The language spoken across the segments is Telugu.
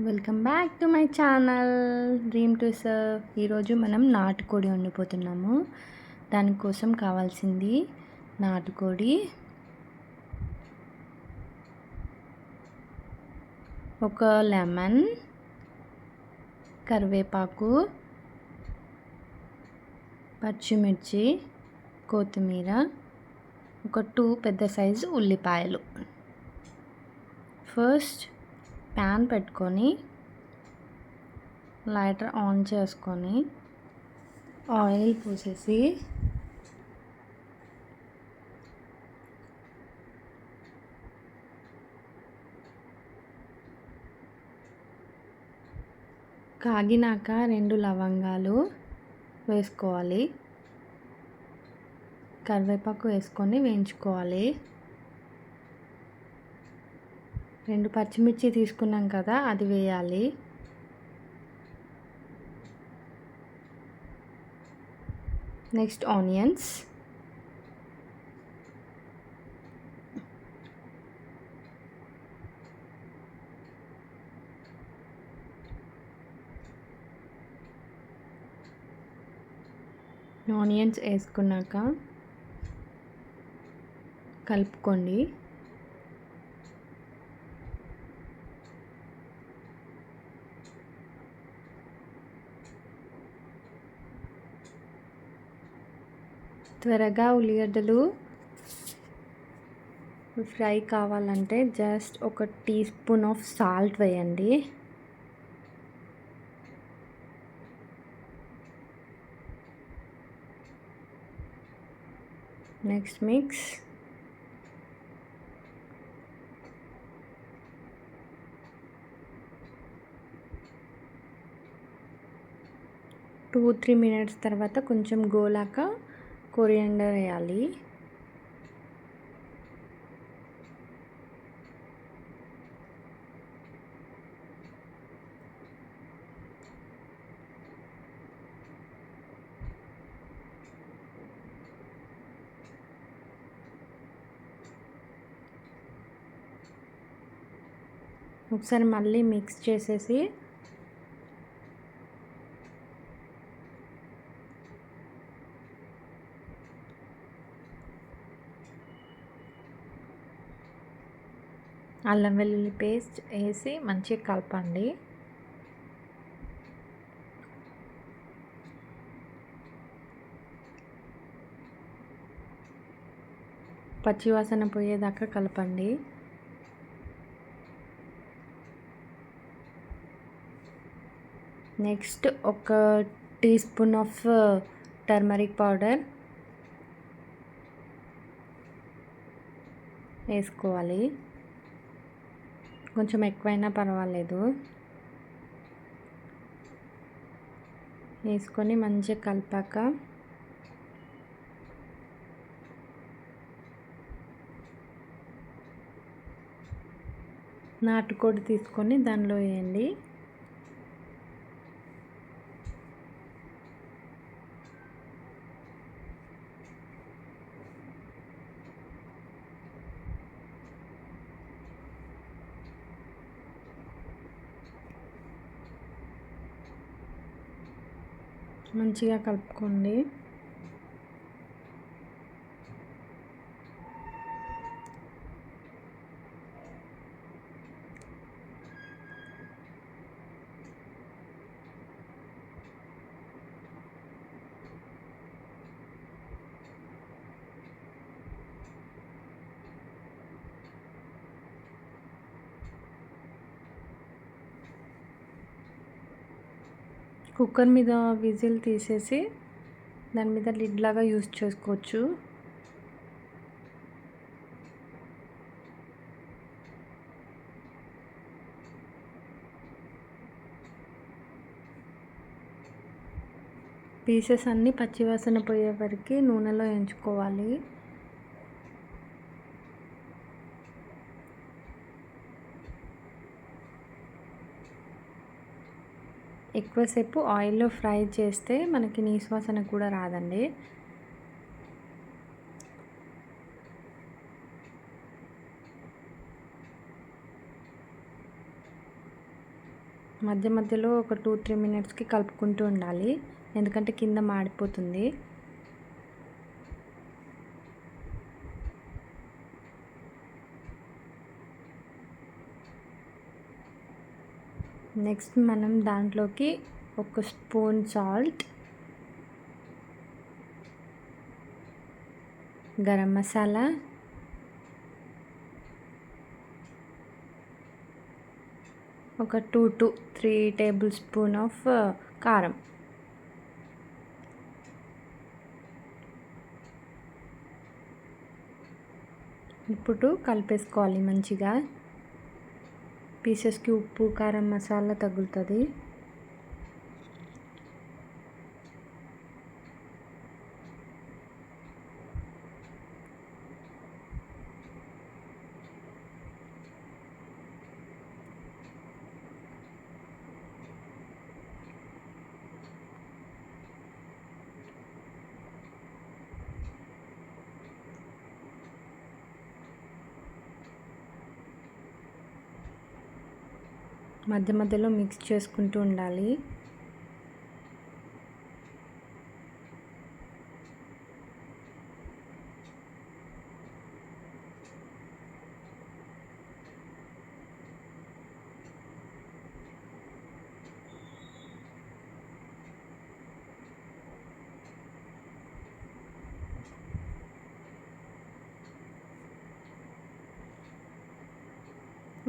Welcome back to my channel. Dream to serve. ఈరోజు మనం నాటుకోడి వండిపోతున్నాము. దానికోసం కావాల్సింది నాటుకోడి. ఒక లెమన్ కరివేపాకు పచ్చిమిర్చి కొత్తిమీర ఒక టూ పెద్ద సైజు ఉల్లిపాయలు. ఫస్ట్ ప్యాన్ పెట్టుకొని లైటర్ ఆన్ చేసుకొని ఆయిల్ పోసేసి కాగినాక రెండు లవంగాలు వేసుకోవాలి. కరివేపాకు వేసుకొని వేయించుకోవాలి. రెండు పచ్చిమిర్చి తీసుకున్నాం కదా అది వేయాలి. Next onions. ఆనియన్స్ వేసుకున్నాక కలుపుకోండి. త్వరగా ఉల్లిగడ్డలు ఫ్రై కావాలంటే జస్ట్ ఒక టీ స్పూన్ ఆఫ్ సాల్ట్ వేయండి. Next mix. Two three minutes తర్వాత కొంచెం గోలాక కొరియండర్ వేయాలి. ఒకసారి మళ్ళీ మిక్స్ చేసేసి అల్లం వెల్లుల్లి పేస్ట్ వేసి మంచిగా కలపండి. పచ్చివాసన పోయేదాకా కలపండి. నెక్స్ట్ ఒక teaspoon of turmeric powder వేసుకోవాలి. కొంచెం ఎక్కువైనా పర్వాలేదు. వేసుకొని మంచిగా కలిపాక నాటుకోడి తీసుకొని దానిలో వేయండి. మంచిగా కలుపుకోండి. కుక్కర్ మీద విజిల్ తీసేసి దాని మీద లిడ్ లాగా యూస్ చేసుకోవచ్చు. పీసెస్ అన్నీ పచ్చివాసన పోయే వరకు నూనెలో ఎంచుకోవాలి. ఎక్కువసేపు ఆయిల్లో ఫ్రై చేస్తే మనకి నీసువాసన కూడా రాదండి. మధ్య మధ్యలో ఒక టూ త్రీ మినిట్స్కి కలుపుకుంటూ ఉండాలి. ఎందుకంటే కింద మాడిపోతుంది. నెక్స్ట్ మనం దాంట్లోకి ఒక స్పూన్ సాల్ట్ గరం మసాలా ఒక two to three tablespoon of కారం. ఇప్పుడు కలిపేసుకోవాలి మంచిగా. పీసెస్కి ఉప్పు కారం మసాలా తగులుతుంది. మధ్య మధ్యలో మిక్స్ చేసుకుంటూ ఉండాలి.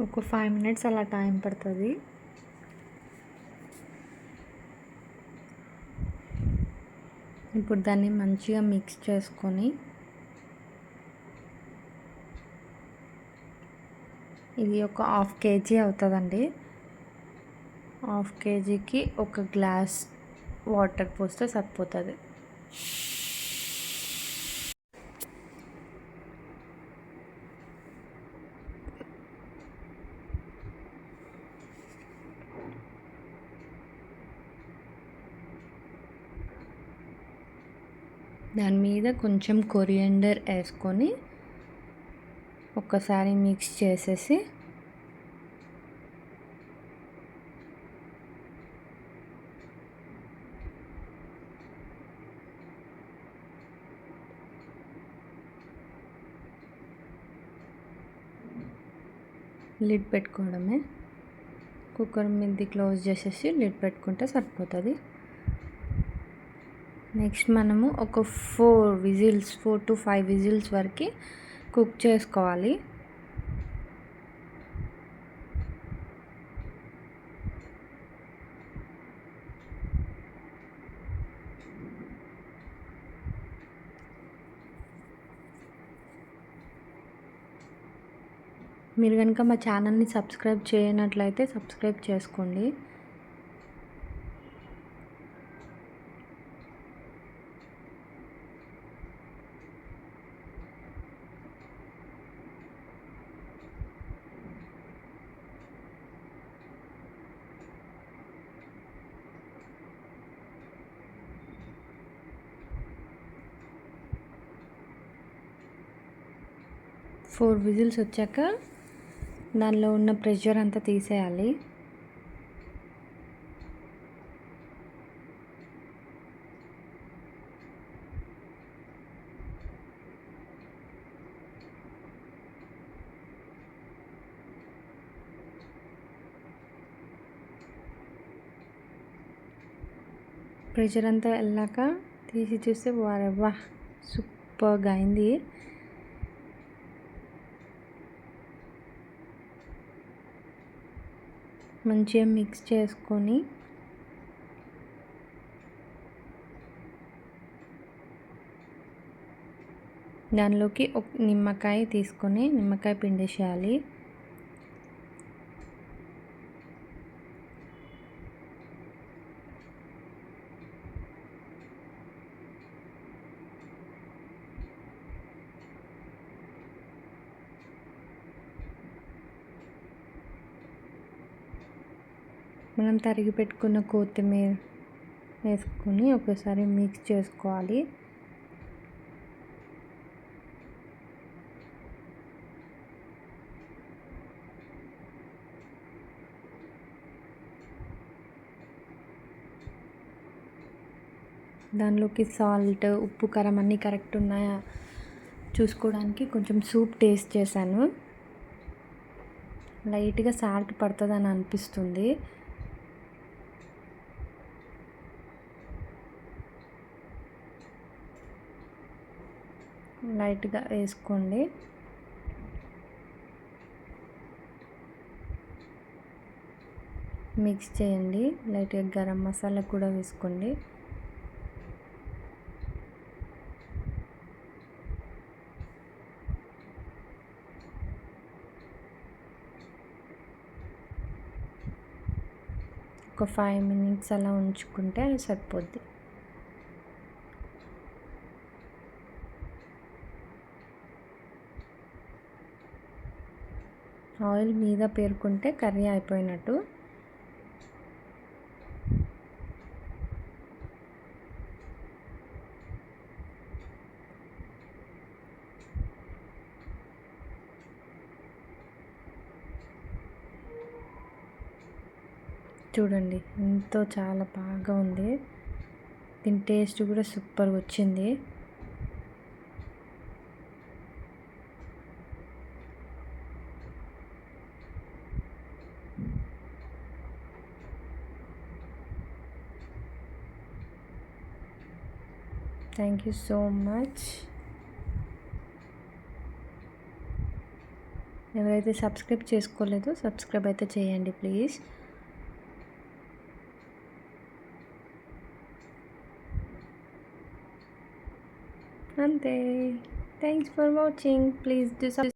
ఒక ఫైవ్ మినిట్స్ అలా టైం పడుతుంది. ఇప్పుడు దాన్ని మంచిగా మిక్స్ చేసుకొని ఇది ఒక హాఫ్ కేజీ అవుతుందండి. హాఫ్ కేజీకి ఒక గ్లాస్ వాటర్ పోస్తే సరిపోతుంది. దాని మీద కొంచెం కొరియండర్ వేసుకొని ఒక్కసారి మిక్స్ చేసేసి లిడ్ పెట్టుకోవడమే. కుక్కర్ మీద క్లోజ్ చేసేసి లిడ్ పెట్టుకుంటే సరిపోతుంది. నెక్స్ట్ మనము ఒక four whistles four to five whistles వరకు కుక్ చేసుకోవాలి. మీరు కనుక మా ఛానల్ని సబ్స్క్రైబ్ చేయనట్లయితే సబ్స్క్రైబ్ చేసుకోండి. ఫోర్ విజిల్స్ వచ్చాక దానిలో ఉన్న ప్రెషర్ అంతా తీసేయాలి. ప్రెషర్ అంతా వెళ్ళాక తీసి చూస్తే వారవ్వా సూపర్గా అయింది. మంచిగా మిక్స్ చేసుకొని దానిలోకి ఒక నిమ్మకాయ తీసుకొని నిమ్మకాయ పిండేసేయాలి. మనం తరిగి పెట్టుకున్న కొత్తిమీర వేసుకొని ఒకసారి మిక్స్ చేసుకోవాలి. దానిలోకి సాల్ట్ ఉప్పు కారం అన్నీ కరెక్ట్ ఉన్నాయా చూసుకోవడానికి కొంచెం సూప్ టేస్ట్ చేశాను. లైట్గా సాల్ట్ పడుతుందని అనిపిస్తుంది. లైట్గా వేసుకోండి. మిక్స్ చేయండి. లైట్గా గరం మసాలా కూడా వేసుకోండి. ఒక ఫైవ్ మినిట్స్ అలా ఉంచుకుంటే సరిపోద్ది. ఆయిల్ మీద పేరుకుంటే కర్రీ అయిపోయినట్టు. చూడండి ఎంతో చాలా బాగా ఉంది. దీని టేస్ట్ కూడా సూపర్ వచ్చింది. థ్యాంక్ యూ సో మచ్ ఎవరైతే సబ్స్క్రైబ్ చేసుకోలేదో సబ్స్క్రైబ్ అయితే చేయండి ప్లీజ్ అంతే. Thanks for watching please do